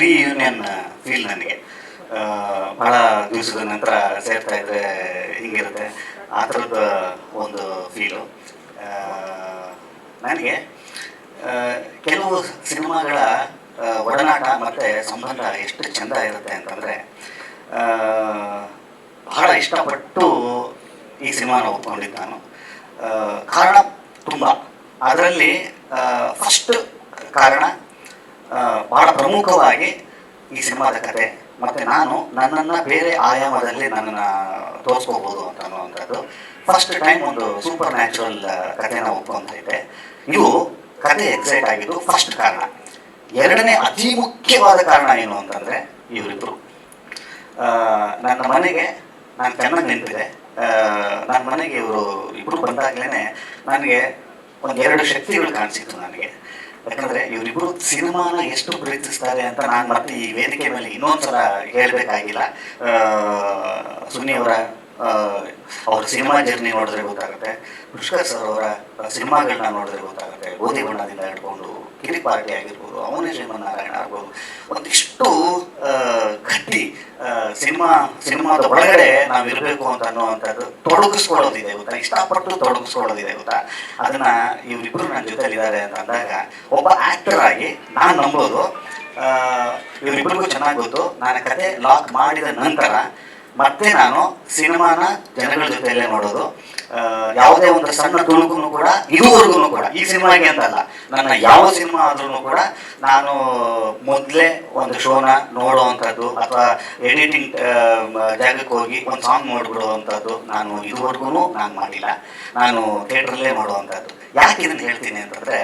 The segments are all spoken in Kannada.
ರಿಯೂನಿಯನ್ ಫೀಲ್ ನನಗೆ ಭಾಳ ದಿವಸದ ನಂತರ ಸೇರ್ತಾ ಇದ್ರೆ ಹಿಂಗಿರುತ್ತೆ. ಆ ಥರದ ಒಂದು ಫೀಲು ನನಗೆ ಕೆಲವು ಸಿನಿಮಾಗಳ ಒಡನಾಟ ಮತ್ತು ಸಂಬಂಧ ಎಷ್ಟು ಚೆಂದ ಇರುತ್ತೆ ಅಂತಂದರೆ ಬಹಳ ಇಷ್ಟಪಟ್ಟು ಈ ಸಿನಿಮಾನ ಒಪ್ಕೊಂಡಿದ್ದು ನಾನು. ಕಾರಣ ತುಂಬ. ಅದರಲ್ಲಿ ಫಸ್ಟ್ ಕಾರಣ ಬಹಳ ಪ್ರಮುಖವಾಗಿ ಈ ಸಿನಿಮಾದ ಕತೆ. ಮತ್ತೆ ನಾನು ನನ್ನನ್ನು ಬೇರೆ ಆಯಾಮದಲ್ಲಿ ನನ್ನನ್ನು ತೋರಿಸ್ಕೋಬೋದು ಅಂತ ಅನ್ನುವಂಥದ್ದು. ಫಸ್ಟ್ ಟೈಮ್ ಒಂದು ಸೂಪರ್ ನ್ಯಾಚುರಲ್ ಕಥೆನ ಒಪ್ಕೊಂತೈತೆ ಇವು ಕತೆ ಎಕ್ಸೈಟ್ ಆಗಿದ್ದು ಫಸ್ಟ್ ಕಾರಣ. ಎರಡನೇ ಅತಿ ಮುಖ್ಯವಾದ ಕಾರಣ ಏನು ಅಂತಂದರೆ ಇವರಿಬ್ಬರು ನನ್ನ ಮನೆಗೆ ನಾನು ಚೆನ್ನಾಗಿ ನೆನಪಿದೆ ನನ್ನ ಮನೆಗೆ ಇವರು ಇಬ್ಬರು ಬಂದಾಗಲೇ ನನಗೆ ಒಂದು ಎರಡು ಶಕ್ತಿಗಳು ಕಾಣಿಸಿತ್ತು ನನಗೆ. ಯಾಕಂದರೆ ಇವರಿಬ್ರು ಸಿನಿಮಾನ ಎಷ್ಟು ಪ್ರೀತಿಸ್ತಾರೆ ಅಂತ ನಾನು ಮತ್ತೆ ಈ ವೇದಿಕೆ ಮೇಲೆ ಇನ್ನೊಂದ್ಸಲ ಹೇಳಬೇಕಾಗಿಲ್ಲ. ಸುನಿಯವರ ಅವ್ರ ಸಿನಿಮಾ ಜರ್ನಿ ನೋಡಿದ್ರೆ ಗೊತ್ತಾಗುತ್ತೆ. ಪುಷ್ಕರ್ ಸರ್ ಅವರ ಸಿನಿಮಾಗಳನ್ನ ನೋಡಿದ್ರೆ ಗೊತ್ತಾಗುತ್ತೆ. ಗೋಧಿ ಬಣ್ಣದಿಂದ ಹಿಡ್ಕೊಂಡು ಕಿರಿ ಪಾರ್ಟಿ ಆಗಿರ್ಬೋದು, ಅವನೇ ಶ್ರೀಮನ್ನಾರಾಯಣ ಆಗ್ಬೋದು. ಒಂದಿಷ್ಟು ಗಟ್ಟಿ ಸಿನಿಮಾ, ಸಿನಿಮಾದ ಒಳಗಡೆ ನಾವು ಇರಬೇಕು ಅಂತ ಅನ್ನುವಂಥದ್ದು ತೊಡಗಿಸ್ಕೊಳ್ಳೋದಿದೆ ಗೊತ್ತಾ? ಇಷ್ಟಪಟ್ಟು ತೊಡಗಿಸ್ಕೊಳ್ಳೋದಿದೆ ಗೊತ್ತಾ? ಅದನ್ನ ಇವರಿಬ್ಬರು ನನ್ನ ಜೊತೆಲಿದ್ದಾರೆ ಅಂತ ಅಂದಾಗ, ಒಬ್ಬ ಆಕ್ಟರ್ ಆಗಿ ನಾನು ನಂಬೋದು. ಇವರಿಬ್ಬರಿಗೂ ಚೆನ್ನಾಗಿ ಗೊತ್ತು. ನಾನು ಕತೆ ಲಾಕ್ ಮಾಡಿದ ನಂತರ ಮತ್ತೆ ನಾನು ಸಿನಿಮಾನ ಜನಗಳ ಜೊತೆಯಲ್ಲೇ ನೋಡೋದು. ಯಾವುದೇ ಒಂದು ಸಣ್ಣ ತುಣುಕು ಕೂಡ ಇದುವರೆಗೂ ಕೂಡ, ಈ ಸಿನಿಮಾಗೆ ಅಂತಲ್ಲ, ನನ್ನ ಯಾವ ಸಿನಿಮಾ ಆದ್ರೂ ಕೂಡ ನಾನು ಮೊದಲೇ ಒಂದು ಶೋನ ನೋಡುವಂಥದ್ದು ಅಥವಾ ಎಡಿಟಿಂಗ್ ಜಾಗಕ್ಕೆ ಹೋಗಿ ಒಂದು ಸಾಂಗ್ ನೋಡ್ಬಿಡುವಂಥದ್ದು ನಾನು ಇದುವರೆಗೂ ನಾನು ಮಾಡಿಲ್ಲ. ನಾನು ಥಿಯೇಟ್ರಲ್ಲೇ ಮಾಡುವಂಥದ್ದು ಯಾಕೆ ಇದನ್ನು ಹೇಳ್ತೀನಿ ಅಂತಂದರೆ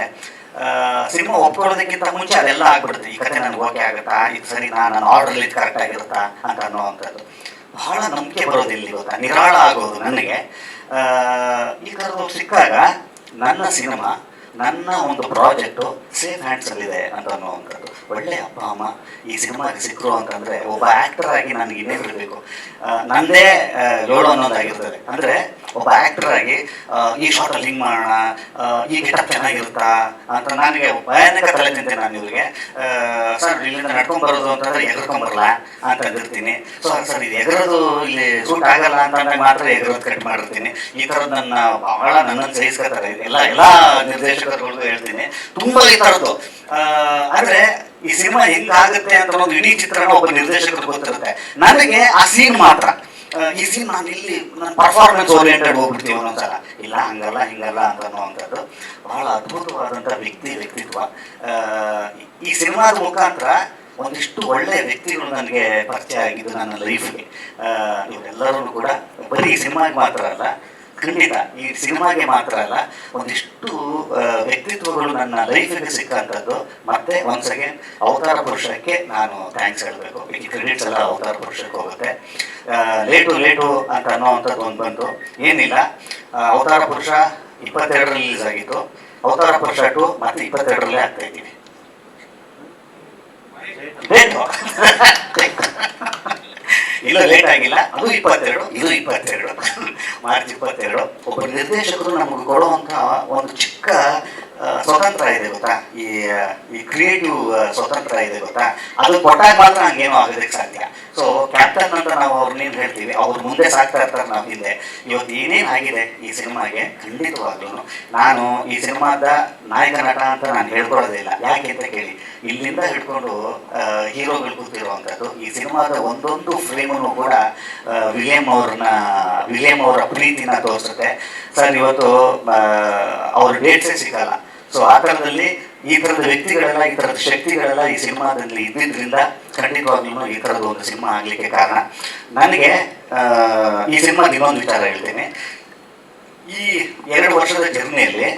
ಸಿನಿಮಾ ಒಪ್ಕೊಳ್ಳೋದಕ್ಕಿಂತ ಮುಂಚೆ ಅದೆಲ್ಲ ಆಗ್ಬಿಡುತ್ತೆ. ಈ ಕತೆ ನನಗೆ ಓಕೆ ಆಗುತ್ತಾ? ಇದು ಸರಿ ನಾನು ಆರ್ಡ್ರಲ್ಲಿ ಇದು ಕರೆಕ್ಟ್ ಆಗಿರುತ್ತಾ ಅಂತ ಅನ್ನೋವಂಥದ್ದು. ಬಹಳ ನಂಬಿಕೆ ಬರೋದಿಲ್ಲ ಗೊತ್ತಾ? ನಿರಾಳ ಆಗೋದು ನನಗೆ. ಈ ಥರದ್ದು ಸಿಕ್ಕಾಗ ನನ್ನ ಸಿನಿಮಾ, ನನ್ನ ಒಂದು ಪ್ರಾಜೆಕ್ಟು ಸೇಫ್ ಹ್ಯಾಂಡ್ಸಲ್ಲಿದೆ ಅಂತ ಅನ್ನುವಂಥದ್ದು. ಒಳ್ಳೆ ಅಪ್ಪ ಅಮ್ಮ ಈ ಸಿನಿಮಾಗೆ ಸಿಕ್ಕರು ಅಂತಂದರೆ ಒಬ್ಬ ಆ್ಯಕ್ಟರ್ ಆಗಿ ನನಗೆ ಇನ್ನೇನು ಇರಬೇಕು ನನ್ನದೇ ರೋಲ್ ಅನ್ನೋದಾಗಿರ್ತದೆ. ಅಂದರೆ ಒಬ್ಬ ಆ್ಯಕ್ಟರ್ ಆಗಿ ಈ ಶಾರ್ಟಲ್ಲಿ ಹಿಂಗೆ ಮಾಡೋಣ ಈ ಗೆಟಪ್ ಚೆನ್ನಾಗಿರುತ್ತಾ ಅಂತ ನನಗೆ ಭಯಾನಕ ತಲೆ ತಿಂತೆ ನಾನು ಇವ್ರಿಗೆ. ಸರ್ ಇಲ್ಲಿಂದ ನಡ್ಕೊಂಡ್ ಬರೋದು ಅಂತಂದ್ರೆ ಎಗರ್ಕೊಂಬರಲ್ಲ ಅಂತ ಅಂದಿರ್ತೀನಿ. ಸೊ ಸರ್ ಇದು ಎಗರೋದು ಇಲ್ಲಿ ಸೂಟ್ ಆಗಲ್ಲ ಅಂತಂದ್ರೆ ಮಾತ್ರ ಎಗರೋದು ಕಟ್ ಮಾಡಿರ್ತೀನಿ. ಈ ಥರದ್ದು ನನ್ನ ಬಹಳ ನನ್ನನ್ನು ಸಹಿಸ್ಕೊತಾರೆ. ಎಲ್ಲ ಎಲ್ಲ ನಿರ್ದೇಶಕರುಗಳಿಗೂ ಹೇಳ್ತೀನಿ. ತುಂಬಾ ಈ ಥರದ್ದು ಆ, ಅಂದ್ರೆ ಈ ಸಿನಿಮಾ ಹೆಂಗಾಗುತ್ತೆ ಅಂತ ಒಂದು ಇಡೀ ಚಿತ್ರಣ ಒಬ್ಬ ನಿರ್ದೇಶಕರು ಗೊತ್ತಿರುತ್ತೆ. ನನಗೆ ಆ ಸೀನ್ ಮಾತ್ರ. ಈ ಸೀನ್ ನಾನು ಇಲ್ಲಿ ನನ್ನ ಪರ್ಫಾರ್ಮೆನ್ಸ್ ಓರಿಯೆಂಟೆಡ್ ಹೋಗ್ಬಿಡ್ತೀವಿ ಒಂದೊಂದ್ಸಲ ಇಲ್ಲ, ಹಂಗಲ್ಲ, ಹಿಂಗಲ್ಲ ಅಂತ ಅನ್ನುವಂಥದ್ದು. ಬಹಳ ಅದ್ಭುತವಾದಂಥ ವ್ಯಕ್ತಿ, ವ್ಯಕ್ತಿತ್ವ. ಈ ಸಿನಿಮಾದ ಮುಖಾಂತರ ಒಂದಿಷ್ಟು ಒಳ್ಳೆ ವ್ಯಕ್ತಿಗಳು ನನಗೆ ಪರಿಚಯ ಆಗಿದ್ದು ನನ್ನ ಲೈಫ್ಗೆ ಇವರೆಲ್ಲರೂ ಕೂಡ ಬರೀ ಸಿನಿಮಾಗೆ ಮಾತ್ರ ಅಲ್ಲ ಖಂಡಿತ. ಈ ಸಿನಿಮಾಗೆ ಮಾತ್ರ ಅಲ್ಲ ಒಂದಿಷ್ಟು ವ್ಯಕ್ತಿತ್ವಗಳು ನನ್ನ ಲೈಫಿಗೆ ಸಿಕ್ಕಂಥದ್ದು. ಮತ್ತೆ ಒನ್ಸ್ ಅಗೇನ್ ಅವತಾರ ಪುರುಷಕ್ಕೆ ನಾನು ಥ್ಯಾಂಕ್ಸ್ ಹೇಳಬೇಕು. ಈ ಕ್ರೆಡಿಟ್ಸ್ ಎಲ್ಲ ಅವತಾರ ಪುರುಷಕ್ಕೆ ಹೋಗುತ್ತೆ. ಲೇಟು ಲೇಟು ಅಂತ ಅನ್ನೋವಂಥದ್ದು ಒಂದು ಬಂತು. ಏನಿಲ್ಲ. ಅವತಾರ ಪುರುಷ ಇಪ್ಪತ್ತೆರಡರಲ್ಲಿ ರಿಲೀಸ್ ಆಗಿತ್ತು. ಅವತಾರ ಪುರುಷ ಟು ಮತ್ತೆ ಇಪ್ಪತ್ತೆರಡರಲ್ಲೇ ಆಗ್ತಾ ಇದ್ದೀವಿ. ಲೇಟು. ಇಲ್ಲ ಲೇಟ್ ಆಗಿಲ್ಲ. ಅದು ಇಪ್ಪತ್ತೆರಡು. ಇದು ಇಪ್ಪತ್ತೆರಡು. ಮಾರ್ಚ್ ಇಪ್ಪತ್ತೆರಡು. ಒಬ್ಬ ನಿರ್ದೇಶಕರು ನಮಗೆ ಕೊಡುವಂತ ಒಂದು ಚಿಕ್ಕ ಸ್ವತಂತ್ರ ಇದೆ ಗೊತ್ತಾ? ಈ ಈ ಕ್ರಿಯೇಟಿವ್ ಸ್ವತಂತ್ರ ಇದೆ ಗೊತ್ತಾ? ಅದು ಕೊಟ್ಟಾಗ ಮಾತ್ರ ಹಂಗೇನೋ ಆಗೋದಕ್ಕೆ ಸಾಧ್ಯ. ಸೊ ಕ್ಯಾಪ್ಟನ್ ಅಂತ ನಾವು ಅವ್ರನ್ನೇನು ಹೇಳ್ತೀವಿ, ಅವ್ರು ಮುಂದೆ ಸಾಕ್ತಾ ಇರ್ತಾರೆ ನಾವು ಹಿಂದೆ. ಇವತ್ತು ಏನೇನು ಆಗಿದೆ ಈ ಸಿನಿಮಾಗೆ? ಖಂಡಿತವಾಗ್ಲೂ ನಾನು ಈ ಸಿನಿಮಾದ ನಾಯಕ ನಟ ಅಂತ ನಾನು ಹೇಳ್ಕೊಳ್ಳೋದಿಲ್ಲ ಯಾಕೆ ಅಂತ ಕೇಳಿ. ಇಲ್ಲಿಂದ ಹಿಡ್ಕೊಂಡು ಹೀರೋಗಳು ಕೂತಿರುವಂಥದ್ದು, ಈ ಸಿನಿಮಾದ ಒಂದೊಂದು ಫ್ರೇಮನ್ನು ಕೂಡ ವಿಲಿಯಂ ಅವ್ರನ್ನ ವಿಲಿಯಂ ಅವರ ಪ್ರೀತಿನ ತೋರಿಸುತ್ತೆ. ಸರ್, ಇವತ್ತು ಅವ್ರ ಡೇಟ್ಸೇ ಸಿಗಲ್ಲ. ಸೊ ಆ ಥರದಲ್ಲಿ ಈ ತರದ ವ್ಯಕ್ತಿಗಳೆಲ್ಲ, ಈ ಥರದ ಶಕ್ತಿಗಳೆಲ್ಲ ಈ ಸಿನಿಮಾದಲ್ಲಿ ಇದ್ದಿದ್ರಿಂದ ಖಂಡಿತವಾಗ್ಲೂ ಈ ಥರದ ಒಂದು ಸಿನಿಮಾ ಆಗಲಿಕ್ಕೆ ಕಾರಣ. ನನಗೆ ಈ ಸಿನಿಮಾದ ಇನ್ನೊಂದು ವಿಚಾರ ಹೇಳ್ತೀನಿ. ಈ ಎರಡು ವರ್ಷದ ಜರ್ನಿಯಲ್ಲಿ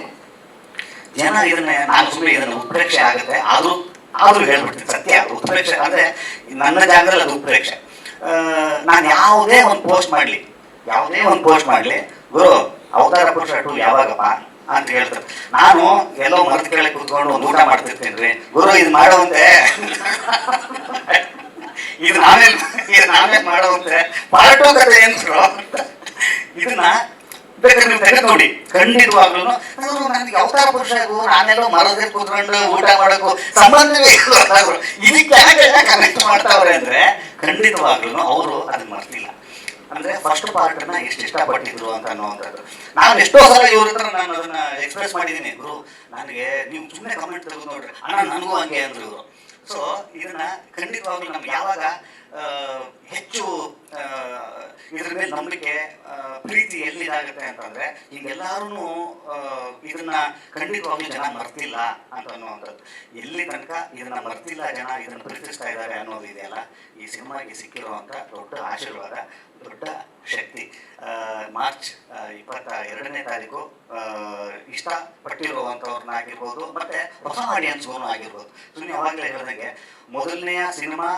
ಜನ ಇದನ್ನ, ನಾನು ಸುಮ್ಮನೆ ಇದನ್ನ ಉತ್ಪ್ರೇಕ್ಷೆ ಆಗುತ್ತೆ ಆದ್ರೂ ಆದ್ರೂ ಹೇಳ್ಬಿಡ್ತೀನಿ, ಸತ್ಯ ಅದು ಉತ್ಪ್ರೇಕ್ಷೆ. ಅಂದ್ರೆ ನನ್ನ ಜಾಗದಲ್ಲಿ ಅದು ಉತ್ಪ್ರೇಕ್ಷೆ. ನಾನು ಯಾವುದೇ ಒಂದು ಪೋಸ್ಟ್ ಮಾಡಲಿ, ಯಾವುದೇ ಒಂದು ಪೋಸ್ಟ್ ಮಾಡಲಿ, ಗುರು, ಅವತಾರ ಪುರುಷ ಟು ಯಾವಾಗಪ್ಪ? ಅಂತ ಹೇಳ್ತಾರೆ. ನಾನು ಎಲ್ಲೋ ಮರ್ತ್ ಕೆಳಗೆ ಕೂತ್ಕೊಂಡು ಒಂದು ಊಟ ಮಾಡ್ತಿರ್ತೀನಿ ರೀ ಗುರು, ಇದು ಮಾಡುವಂತೆ. ಇದು ನಾವೇ ಇದು ನಾವೇ ಮಾಡುವಂತೆ. ಪಾರ್ಟು ಕತೆ ಏನ್ರು ಇದನ್ನ ಬೇಕಾದ್ರೆ ನೀವು ತೆಗೆದು ನೋಡಿ. ಖಂಡಿತವಾಗ್ಲೂ ನನಗೆ ಅವತಾರ ಪುರುಷ ಆಗು ನಾನೆಲ್ಲೋ ಮರದೇ ಕೂತ್ಕೊಂಡು ಊಟ ಮಾಡೋಕ್ಕೂ ಸಂಬಂಧವೇ ಇಲ್ಲ ಇದಕ್ಕೆ ಯಾಕೆ ಕನೆಕ್ಟ್ ಮಾಡ್ತಾವ್ರೆ ಅಂದ್ರೆ ಖಂಡಿತವಾಗ್ಲೂ ಅವರು ಅದನ್ನ ಮರ್ತಿಲ್ಲ. ಅಂದ್ರೆ ಫಸ್ಟ್ ಪಾರ್ಟ್ ಅನ್ನ ಎಷ್ಟು ಇಷ್ಟಪಟ್ಟಿದ್ರು ಅಂತ ಅನ್ನುವಂಥದ್ದು. ನಾನು ಎಷ್ಟೋ ಸಲ ಇವ್ರ ಹತ್ರ ನಾನು ಅದನ್ನ ಎಕ್ಸ್ಪ್ರೆಸ್ ಮಾಡಿದ್ದೀನಿ, ಗುರು, ನನಗೆ ನೀವು ಸುಮ್ಮನೆ ಕಮೆಂಟ್ ತೆಗೆದು ನೋಡ್ರಿ. ಅಣ್ಣ, ನನಗೂ ಹಂಗೆ ಅಂದ್ರು ಇವರು. ಸೊ ಇದನ್ನ ಖಂಡಿತವಾಗ್ಲೂ ನಮ್ಗೆ ಯಾವಾಗ ಹೆಚ್ಚು ಇದ್ರ ಮೇಲೆ ನಂಬಿಕೆ ಆ, ಎಲ್ಲಿ ಇದಾಗುತ್ತೆ ಅಂತಂದ್ರೆ ಈಗೆಲ್ಲರೂ ಇದನ್ನ ಖಂಡಿತವಾಗ್ಲೂ ಜನ ಮರ್ತಿಲ್ಲ ಅಂತ ಅನ್ನುವಂಥದ್ದು. ಎಲ್ಲಿ ತನಕ ಇದನ್ನ ಮರ್ತಿಲ್ಲ ಜನ ಇದನ್ನ ಪ್ರೀತಿಸ್ತಾ ಇದ್ದಾರೆ ಅನ್ನೋದು ಇದೆಯಲ್ಲ ಈ ಸಿನಿಮಾಗೆ ಸಿಕ್ಕಿರುವಂತ ದೊಡ್ಡ ಆಶೀರ್ವಾದ ದೊಡ್ಡ ಶಕ್ತಿ. ಮಾರ್ಚ್ ಇಪ್ಪತ್ತ ಎರಡನೇ ತಾರೀಕು ಇಷ್ಟ ಪಟ್ಟಿರುವಂತವ್ರನ್ನ ಆಗಿರ್ಬೋದು ಮತ್ತೆ ಹೊಸ ಆಡಿಯನ್ಸ್ಗೂ ಆಗಿರ್ಬೋದು. ಸುಮ್ಮನೆ ಯಾವಾಗಲೇ ಹೇಳ್ದಂಗೆ ಮೊದಲನೆಯ ಸಿನಿಮಾ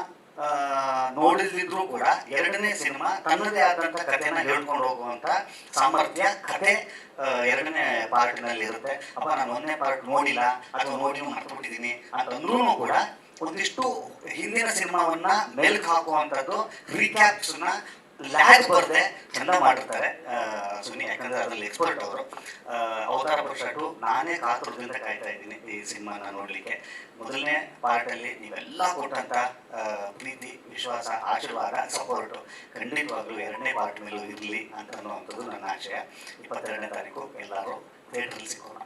ನೋಡಿದ್ರು ಕೂಡ ಎರಡನೇ ಸಿನಿಮಾ ತನ್ನದೇ ಆದಂತ ಕಥೆನ ಹೇಳ್ಕೊಂಡು ಹೋಗುವಂತ ಸಾಮರ್ಥ್ಯ ಕತೆ ಎರಡನೇ ಎರಡನೇ ಪಾರ್ಟ್ನಲ್ಲಿ ಇರುತ್ತೆ. ಅಪ್ಪ, ನಾನು ಒಂದನೇ ಪಾರ್ಟ್ ನೋಡಿಲ್ಲ ಅಥವಾ ನೋಡಿ ಮರ್ತುಬಿಟ್ಟಿದ್ದೀನಿ ಅಂತಂದ್ರೂ ಕೂಡ ಒಂದಿಷ್ಟು ಹಿಂದಿನ ಸಿನಿಮಾವನ್ನ ಮೇಲ್ಕ್ ಹಾಕುವಂಥದ್ದು ರೀಕ್ಯಾಪ್ಸ್ನ ಲ್ಯಾಗ್ ಬರದೆ ಚಂದ ಮಾಡಿರ್ತಾರೆ ಸುನಿ ಯಾಕಂದ್ರೆ ಅದ್ರಲ್ಲಿ ಎಕ್ಸ್ಪರ್ಟ್ ಅವರು. ಅವತಾರ ಅವತಾರ ಪುರುಷಟು. ನಾನೇ ಕಾತುರದಿಂದ ಕಾಯ್ತಾ ಇದ್ದೀನಿ ಈ ಸಿನಿಮಾನ ನೋಡ್ಲಿಕ್ಕೆ. ಮೊದಲನೇ ಪಾರ್ಟಲ್ಲಿ ನೀವೆಲ್ಲ ಕೊಟ್ಟಂತ ಪ್ರೀತಿ ವಿಶ್ವಾಸ ಆಶೀರ್ವಾದ ಸಪೋರ್ಟು ಖಂಡಿತವಾಗ್ಲೂ ಎರಡನೇ ಪಾರ್ಟ್ ಮೇಲೂ ಇರಲಿ ಅಂತ ಅನ್ನುವಂಥದ್ದು ನನ್ನ ಆಶಯ. ಇಪ್ಪತ್ತೆರಡನೇ ತಾರೀಕು ಎಲ್ಲರೂ ಥಿಯೇಟ್ರಲ್ಲಿ ಸಿಗೋಣ.